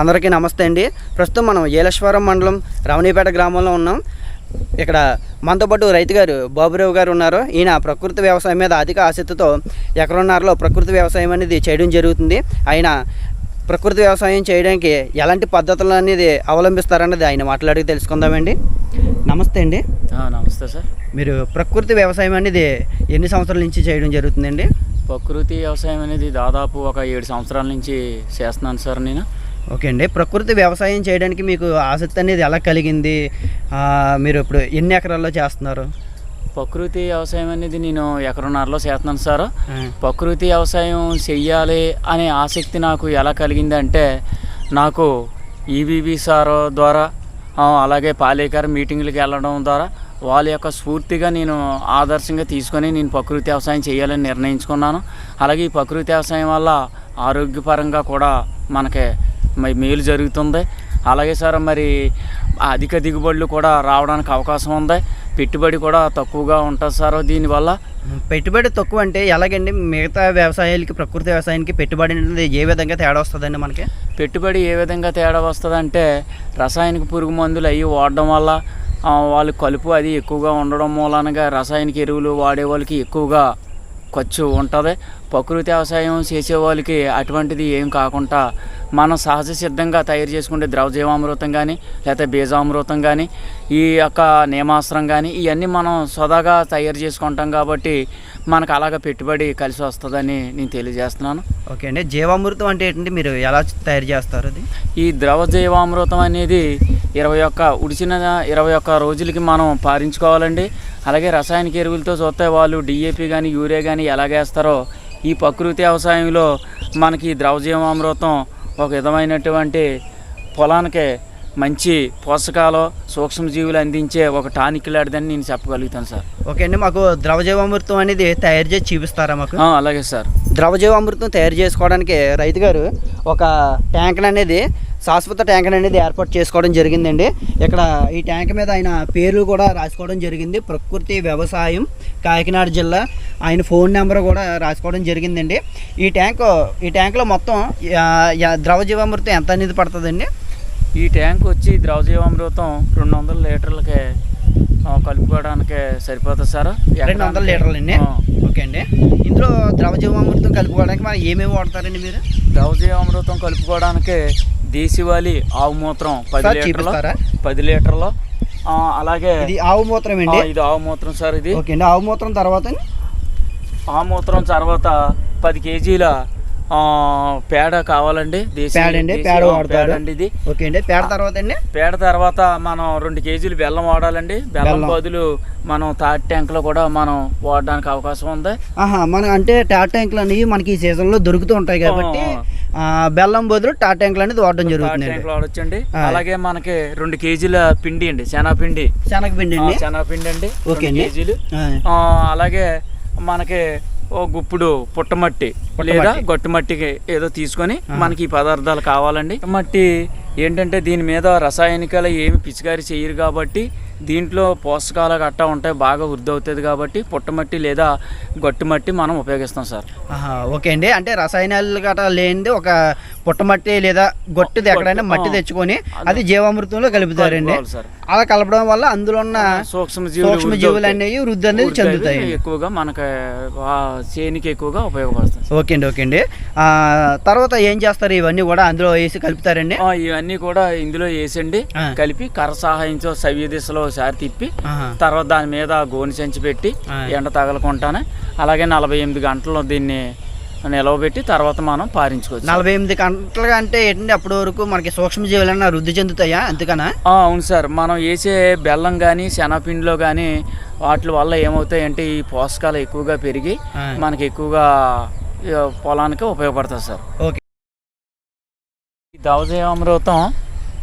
అందరికీ నమస్తే అండి. ప్రస్తుతం మనం ఏలేశ్వరం మండలం రమణీపేట గ్రామంలో ఉన్నాం. ఇక్కడ మనతో పాటు రైతు గారు బాబురావు గారు ఉన్నారు. ఈయన ప్రకృతి వ్యవసాయం మీద అధిక ఆసక్తితో ఎకరన్నరలో ప్రకృతి వ్యవసాయం అనేది చేయడం జరుగుతుంది. ఆయన ప్రకృతి వ్యవసాయం చేయడానికి ఎలాంటి పద్ధతులు అనేది అవలంబిస్తారన్నది ఆయన మాట్లాడి తెలుసుకుందామండి నమస్తే అండి. నమస్తే సార్. మీరు ప్రకృతి వ్యవసాయం అనేది ఎన్ని సంవత్సరాల నుంచి చేయడం జరుగుతుందండి? ప్రకృతి వ్యవసాయం అనేది దాదాపు ఒక ఏడు సంవత్సరాల నుంచి చేస్తున్నాను సార్ నేను. ఓకే అండి. ప్రకృతి వ్యవసాయం చేయడానికి మీకు ఆసక్తి అనేది ఎలా కలిగింది? మీరు ఇప్పుడు ఎన్ని ఎకరాల్లో చేస్తున్నారు? ప్రకృతి వ్యవసాయం అనేది నేను ఎకరన్నరలో చేస్తున్నాను సార్. ప్రకృతి వ్యవసాయం చెయ్యాలి అనే ఆసక్తి నాకు ఎలా కలిగిందంటే నాకు ఈవీవి సార్ ద్వారా అలాగే పాలేకర్ మీటింగ్లకు వెళ్ళడం ద్వారా వాళ్ళ యొక్క స్ఫూర్తిగా నేను ఆదర్శంగా తీసుకొని నేను ప్రకృతి వ్యవసాయం చేయాలని నిర్ణయించుకున్నాను. అలాగే ఈ ప్రకృతి వ్యవసాయం వల్ల ఆరోగ్యపరంగా కూడా మనకి మ- మేలు జరుగుతుంది. అలాగే సార్ మరి అధిక దిగుబడులు కూడా రావడానికి అవకాశం ఉంది. పెట్టుబడి కూడా తక్కువగా ఉంటుంది సార్ దీనివల్ల. పెట్టుబడి తక్కువ అంటే ఎలాగండి? మిగతా వ్యవసాయాలకి ప్రకృతి వ్యవసాయానికి పెట్టుబడి అనేది ఏ విధంగా తేడా వస్తుందండి మనకి? పెట్టుబడి ఏ విధంగా తేడా వస్తుందంటే రసాయనిక పురుగు మందులు అవి వాడడం వల్ల వాళ్ళు కలుపు అది ఎక్కువగా ఉండడం మూలనగా రసాయనిక ఎరువులు వాడే వాళ్ళకి ఎక్కువగా ఖర్చు ఉంటుంది. ప్రకృతి వ్యవసాయం చేసే వాళ్ళకి అటువంటిది ఏం కాకుండా మనం సహజ సిద్ధంగా తయారు చేసుకుంటే ద్రవజీవామృతం కానీ లేకపోతే బీజామృతం కానీ ఈ యొక్క నియమాస్త్రం కానీ ఇవన్నీ మనం సొదాగా తయారు చేసుకుంటాం కాబట్టి మనకు అలాగ పెట్టుబడి కలిసి వస్తుందని నేను తెలియజేస్తున్నాను. ఓకే అండి. జీవామృతం అంటే ఏంటంటే మీరు ఎలా తయారు చేస్తారు అది? ఈ ద్రవ జీవామృతం అనేది ఇరవై ఒక్క ఉడిచిన ఇరవై ఒక్క రోజులకి మనం పారించుకోవాలండి. అలాగే రసాయనిక ఎరువులతో చూస్తే వాళ్ళు డిఏపి కానీ యూరియా కానీ ఎలాగేస్తారో ఈ ప్రకృతి వ్యవసాయంలో మనకి ఈ ద్రవ జీవామృతం ఒక విధమైనటువంటి పొలానికి మంచి పోషకాలు సూక్ష్మజీవులు అందించే ఒక టానిక్ లాంటిదని నేను చెప్పగలుగుతాను సార్. ఓకే అండి మాకు ద్రవజీవామృతం అనేది తయారు చేసి చూపిస్తారా మాకు? అలాగే సార్. ద్రవజీవామృతం తయారు చేసుకోవడానికి రైతు గారు ఒక ట్యాంక్ అనేది శాశ్వత ట్యాంక్ అనేది ఏర్పాటు చేసుకోవడం జరిగిందండి. ఇక్కడ ఈ ట్యాంక్ మీద ఆయన పేర్లు కూడా రాసుకోవడం జరిగింది. ప్రకృతి వ్యవసాయం కాకినాడ జిల్లా. ఆయన ఫోన్ నెంబర్ కూడా రాసుకోవడం జరిగిందండి. ఈ ట్యాంక్ ఈ ట్యాంక్లో మొత్తం ఆ, యా- ద్రవజీవామృతం ఎంత అనేది పడుతుందండి? ఈ ట్యాంక్ వచ్చి ద్రవజీవామృతం రెండు వందల లీటర్లకి కలుపుకోవడానికి సరిపోతుంది సార్. రెండు వందల లీటర్లు అండి. ఓకే అండి. ఇందులో ద్రవజీవామృతం కలుపుకోవడానికి మరి ఏమేమి వాడతారండి మీరు? ద్రవజీవామృతం కలుపుకోవడానికి దేశీవాలి ఆవు మూత్రం పది లీటర్లు? పది లీటర్లు. అలాగే ఇది ఆవు మూత్రం అండి? ఇది ఆవు మూత్రం సార్ ఇది. ఓకే అండి ఆవు మూత్రం తర్వాత ఆవు మూత్రం తర్వాత పది కేజీల పేడ కావాలండి పేడ అండి, దేశీ- పేడ ఆ, వాడతారు. పేడ అండి ఇది. ఓకే అండి పేడ తర్వాత అండి? పేడ తర్వాత మనం రెండు కేజీలు బెల్లం వాడాలండి. బెల్లం. బదులు మనం తాటి ట్యాంక్లో కూడా మనం వాడడానికి అవకాశం ఉంది. ఆహా మన అంటే టాట్ ట్యాంకులు అనేవి మనకి ఈ సీజన్లో దొరుకుతూ ఉంటాయి కాబట్టి బెల్లం బదులు టాట్ ట్యాంకులు అనేది వాడడం జరుగుతుంది ట్యాంక్లో వాడొచ్చండి. అలాగే మనకి రెండు కేజీల పిండి అండి శనగపిండి. శనగపిండి అండి. శనగపిండి అండి ఓకే. కేజీలు. అలాగే మనకి ఓ గుప్పుడు పుట్టమట్టి పుట్టమట్టి. లేదా గొట్టుమట్టికి ఏదో తీసుకొని మనకి ఈ పదార్థాలు కావాలండి. మట్టి ఏంటంటే దీని మీద రసాయనికాలు ఏమి పిచికారి చేయరు కాబట్టి దీంట్లో పోషకాలు గట్టా ఉంటాయి బాగా వృద్ధి అవుతుంది కాబట్టి పుట్టమట్టి లేదా గట్టుమట్టి మనం ఉపయోగిస్తాం సార్. ఓకే అండి. అంటే రసాయనాలు గట్రా లేనిది ఒక పుట్టమట్టి లేదా గొట్టుది ఎక్కడైనా మట్టి. తెచ్చుకొని అది జీవామృతంలో కలుపుతారండి అలా కలపడం వల్ల అందులో ఉన్న సూక్ష్మజీవులు సూక్ష్మ జీవులు. అనేవి వృద్ధి అనేది చెందుతాయి ఎక్కువగా మనకి చేనికి ఎక్కువగా ఉపయోగపడుతుంది. ఓకే అండి ఓకే అండి తర్వాత ఏం చేస్తారు ఇవన్నీ కూడా అందులో వేసి కలుపుతారండి ఇవన్నీ కూడా ఇందులో వేసండి. కలిపి కర్ర సహాయంతో సవ్య దిశలో ఒకసారి తిప్పి. తర్వాత దాని మీద గోని సంచి పెట్టి. ఎండ తగలకుండానే అలాగే నలభై ఎనిమిది గంటలు దీన్ని నిలవబెట్టి తర్వాత మనం పారించుకోవచ్చు. నలభై ఎనిమిది గంటలుగా అంటే ఏంటంటే అప్పటి వరకు మనకి సూక్ష్మజీవులు అన్న వృద్ధి చెందుతాయా? అంతేకానా అవును సార్. మనం వేసే బెల్లం కానీ శనగపిండిలో కానీ వాటి వల్ల ఏమవుతాయంటే ఈ పోషకాలు ఎక్కువగా పెరిగి. మనకి ఎక్కువగా పొలానికి ఉపయోగపడుతుంది సార్. ఓకే. ఈ దవజీవామృతం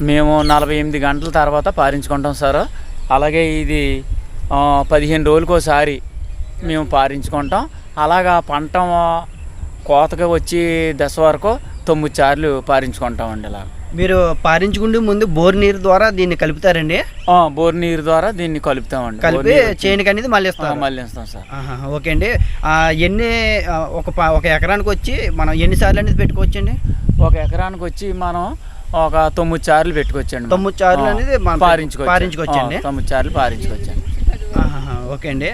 మేము నలభై ఎనిమిది గంటల తర్వాత పారించుకుంటాం సార్. అలాగే ఇది పదిహేను రోజులకు ఒకసారి మేము పారించుకుంటాం. అలాగా పంట కోతగా వచ్చి దశ వరకు తొమ్మిది సార్లు పారించుకుంటామండి ఇలా మీరు పారించుకుంటూ ముందు బోర్ నీరు ద్వారా దీన్ని కలుపుతారండి? బోర్ నీరు ద్వారా దీన్ని కలుపుతామండి. కలిపి చేనుకి అనేది మళ్ళీ ఆ, ఇస్తారు మళ్ళీ ఇస్తాం సార్ ఓకే అండి. ఎన్ని ఒక ఒక ఎకరానికి వచ్చి మనం ఎన్ని సార్లు అనేది పెట్టుకోవచ్చండి? ఒక ఎకరానికి వచ్చి మనం ఒక తొమ్మిది చార్లు పెట్టుకొచ్చాను తొమ్మిది చార్లు అనేది పారించుకొచ్చండి. ఆ, తొమ్మిది చార్లు పారించుకొచ్చాను ఆహాహా, ఓకే అండి.